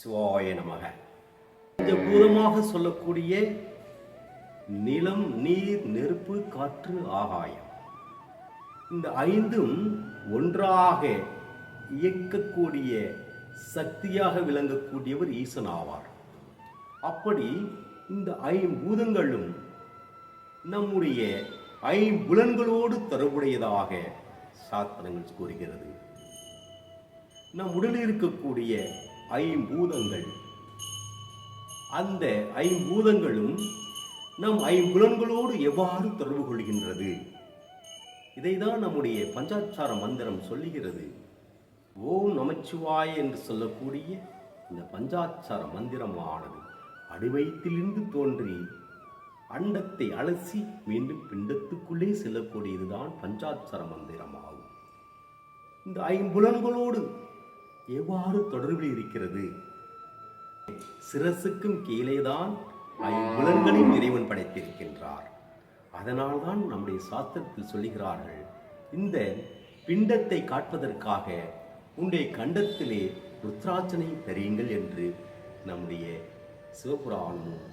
சிவாய நமக. பஞ்சபூதமாக சொல்லக்கூடிய நிலம் நீர் நெருப்பு காற்று ஆகாயம். இந்த ஐந்தும் ஒன்றாக இயக்கக்கூடிய சக்தியாக விளங்கக்கூடியவர் ஈசன் ஆவார் அப்படி இந்த ஐம்பூதங்களும் நம்முடைய ஐம்புலன்களோடு தொடர்புடையதாக சாஸ்திரங்கள் கூறுகிறது. நம் உடலில் இருக்கக்கூடிய ஐம்பூதங்கள். அந்த ஐம்பூதங்களும் நம் ஐம்புலன்களோடு எவ்வாறு தொடர்பு கொள்கின்றது? இதைதான் நம்முடைய பஞ்சாட்சார மந்திரம் சொல்லுகிறது. ஓம் நமச்சிவாய என்று சொல்லக்கூடிய இந்த பஞ்சாட்சார மந்திரமானது அடிவயத்திலிருந்து தோன்றி அண்டத்தை அலசி மீண்டும் பிண்டத்துக்குள்ளே செல்லக்கூடியதுதான் பஞ்சாட்சர மந்திரமாகும். இந்த ஐம்புலன்களோடு எவ்வாறு தொடர்பில் இருக்கிறது? சிரசுக்கும் கீழேதான் ஐம்புலன்களையும் இறைவன் படைத்திருக்கின்றார். அதனால்தான் நம்முடைய சாஸ்திரத்தில் சொல்லுகிறார்கள் இந்த பிண்டத்தை காட்பதற்காக உன்னுடைய கண்டத்திலே ருத்ராட்சனை தெரியுங்கள் என்று நம்முடைய சிவபுராணமும்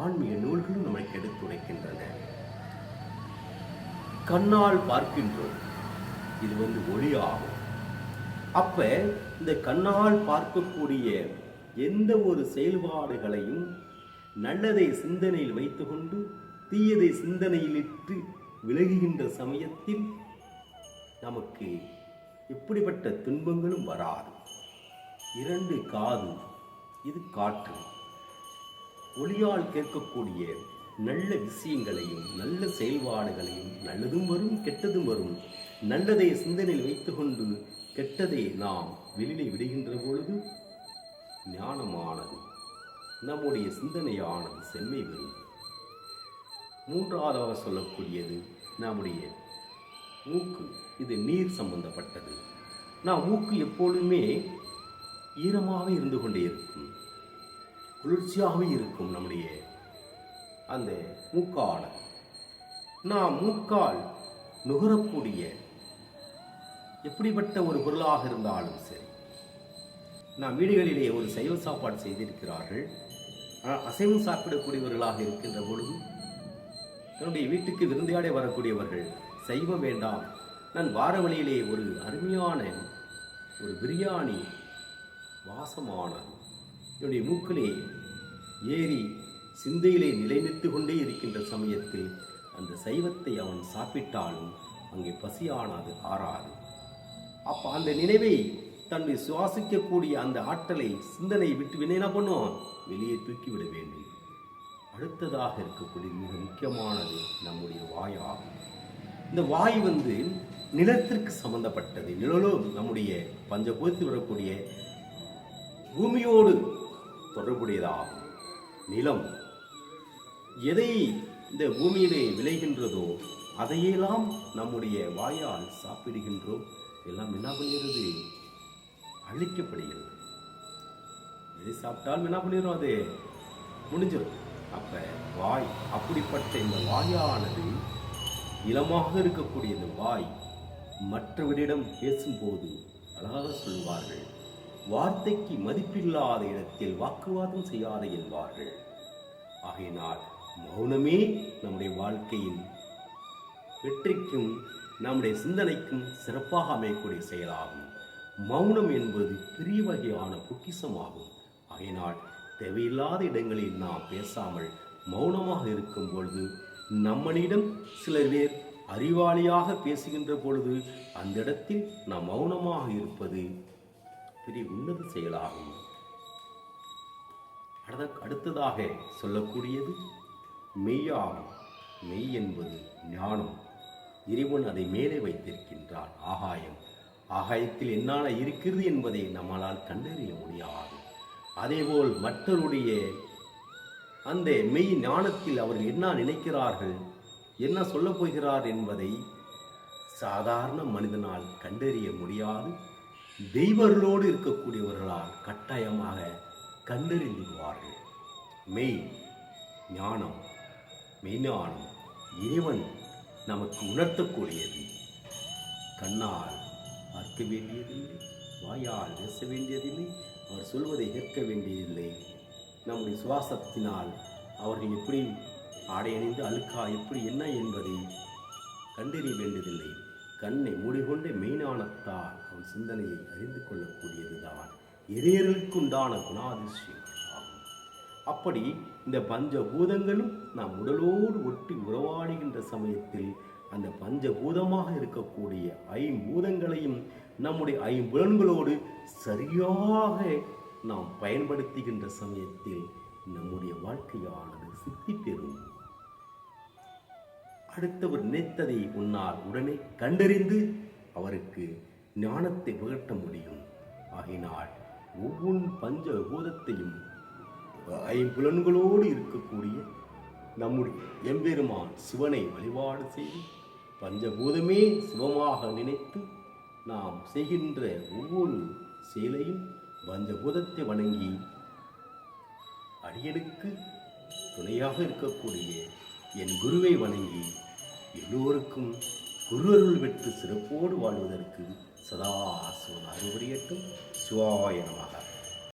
ஆன்மீக நூல்களும் நமக்கு எடுத்துரைக்கின்றன கண்ணால் பார்க்கின்றோம். இது வந்து ஒளி ஆகும் அப்ப இந்த கண்ணால் பார்க்கக்கூடிய எந்த ஒரு செயல்பாடுகளையும் நல்லதை சிந்தனையில் வைத்துக்கொண்டு தீயதை சிந்தனையிலிட்டு விலகுகின்ற சமயத்தில் நமக்கு எப்படிப்பட்ட துன்பங்களும் வராது. இரண்டு காது இது காற்று. ஒளியால் கேட்கக்கூடிய நல்ல விஷயங்களையும் நல்ல செயல்பாடுகளையும் நல்லதும் வரும் கெட்டதும் வரும். நல்லதை சிந்தனையில் வைத்துக்கொண்டு கெட்டதை நாம் வெளியிலே விடுகின்ற பொழுது ஞானமானது நம்முடைய சிந்தனையானது செம்மை பெறும். மூன்றாவதாக சொல்லக்கூடியது நம்முடைய மூக்கு இது நீர் சம்பந்தப்பட்டது. நாம் மூக்கு எப்பொழுதுமே ஈரமாக இருந்து கொண்டே இருக்கும் குளிர்ச்சியாகவே இருக்கும் நம்முடைய அந்த மூக்கால். நாம் மூக்கால் நுகரக்கூடிய எப்படிப்பட்ட ஒரு பொருளாக இருந்தாலும் சரி. நாம் வீடுகளிலே ஒரு சைவ சாப்பாடு செய்திருக்கிறார்கள். ஆனால் அசைவம் சாப்பிடக்கூடியவர்களாக இருக்கின்ற பொழுது தன்னுடைய வீட்டுக்கு விருந்தியாடே வரக்கூடியவர்கள் சைவம் வேண்டாம் நான் வார வழியிலே ஒரு அருமையான ஒரு பிரியாணி வாசமான என்னுடைய மூக்கிலே ஏறி சிந்தையிலே நிலைநிறுத்து கொண்டே இருக்கின்ற சமயத்தில் அந்த சைவத்தை அவன் சாப்பிட்டாலும் அங்கே பசியானது ஆறாது. அந்த நினைவை தன்னை சுவாசிக்கக்கூடிய அந்த ஆற்றலை சிந்தனை விட்டு என்ன பண்ணும்? வெளியே தூக்கிவிட வேண்டும். அடுத்ததாக இருக்கக்கூடிய மிக முக்கியமானது நம்முடைய வாயாகும் இந்த வாய் வந்து நிலத்திற்கு சம்பந்தப்பட்டது. நிழலும் நம்முடைய பஞ்சபூதத்தில் வரக்கூடிய பூமியோடு தொடர்புடையதாகும். நிலம் எதை இந்த பூமியிலே விளைகின்றதோ அதையெல்லாம் நம்முடைய வாயால் சாப்பிடுகின்றோம். எல்லாம் என்ன பண்ணுகிறது அழிக்கப்படுகிறது. எதை சாப்பிட்டாலும் என்ன பண்ணிடும் அது? முடிஞ்சிடும் அப்ப வாய் அப்படிப்பட்ட இந்த வாயானது இளமாக இருக்கக்கூடிய இந்த வாய் மற்றவரிடம் பேசும்போது அழகாக சொல்வார்கள் வார்த்தைக்கு மதிப்பில்லாத இடத்தில் வாக்குவாதம் செய்யாத என்பார்கள். ஆகையினால் மௌனமே நம்முடைய வாழ்க்கையின் வெற்றிக்கும் நம்முடைய சிந்தனைக்கும் சிறப்பாக அமையக்கூடிய செயலாகும். மௌனம் என்பது பெரிய வகையான பொக்கிசமாகும் ஆகையினால் தேவையில்லாத இடங்களில் நாம் பேசாமல் மௌனமாக இருக்கும் பொழுது நம்மளிடம் சில பேர் அறிவாளியாக பேசுகின்ற பொழுது அந்த இடத்தில் நாம் மௌனமாக இருப்பது பெரிய உன்னத செயலாகும். அடுத்த அடுத்ததாக சொல்லக்கூடியது மெய்யாகும். மெய் என்பது ஞானம். இறைவன் அதை மேலே வைத்திருக்கின்றான். ஆகாயம். ஆகாயத்தில் என்னால இருக்கிறது என்பதை நம்மளால் கண்டறிய முடியாது. அதேபோல் மற்றவருடைய அந்த மெய் ஞானத்தில் அவர்கள் என்ன நினைக்கிறார்கள் என்ன சொல்லப் போகிறார் என்பதை சாதாரண மனிதனால் கண்டறிய முடியாது. தெய்வர்களோடு இருக்கக்கூடியவர்களால் கட்டாயமாக கண்டறிந்துவார்கள் மெய் ஞானம் மெய்ஞானம் இறைவன் நமக்கு உணர்த்தக்கூடியது. கண்ணால் பார்க்க வேண்டியதில்லை வாயால் பேச வேண்டியதில்லை அவர் சொல்வதை கேட்க வேண்டியதில்லை. நம்முடைய சுவாசத்தினால் அவர்கள் எப்படி ஆடை அணிந்து அழுக்கா எப்படி என்ன என்பதை கண்டறிய வேண்டியதில்லை. கண்ணை மூடிக்கொண்டு மெய்ஞானத்தால் அவன் சிந்தனையை அறிந்து கொள்ளக்கூடியதுதான். எரியர்களுக்குண்டான குணாதிசயங்கள். அப்படி இந்த பஞ்சபூதங்களும் நம் உடலோடு ஒட்டி உறவாடுகின்ற சமயத்தில் அந்த பஞ்சபூதமாக இருக்கக்கூடிய ஐம்பூதங்களையும் நம்முடைய ஐம்புலன்களோடு சரியாக நாம் பயன்படுத்துகின்ற சமயத்தில் நம்முடைய வாழ்க்கையானது சித்தி பெறும். அடுத்தவர் நினைத்ததை உன்னால் உடனே கண்டறிந்து அவருக்கு ஞானத்தை புகட்ட முடியும். ஆகினால் ஒவ்வொரு பஞ்ச பூதத்தையும் ஐம்புலன்களோடு இருக்கக்கூடிய நம்முடைய எம்பெருமான் சிவனை வழிபாடு செய்து பஞ்சபூதமே சிவமாக நினைத்து நாம் செய்கின்ற ஒவ்வொரு செயலையும் பஞ்சபூதத்தை வணங்கி அடியனுக்கு துணையாக இருக்கக்கூடிய என் குருவை வணங்கி எல்லோருக்கும் குருவருள் பெற்று சிறப்போடு வாழ்வதற்கு சதா சிவன் அறிவுரையட்டும் சிவாய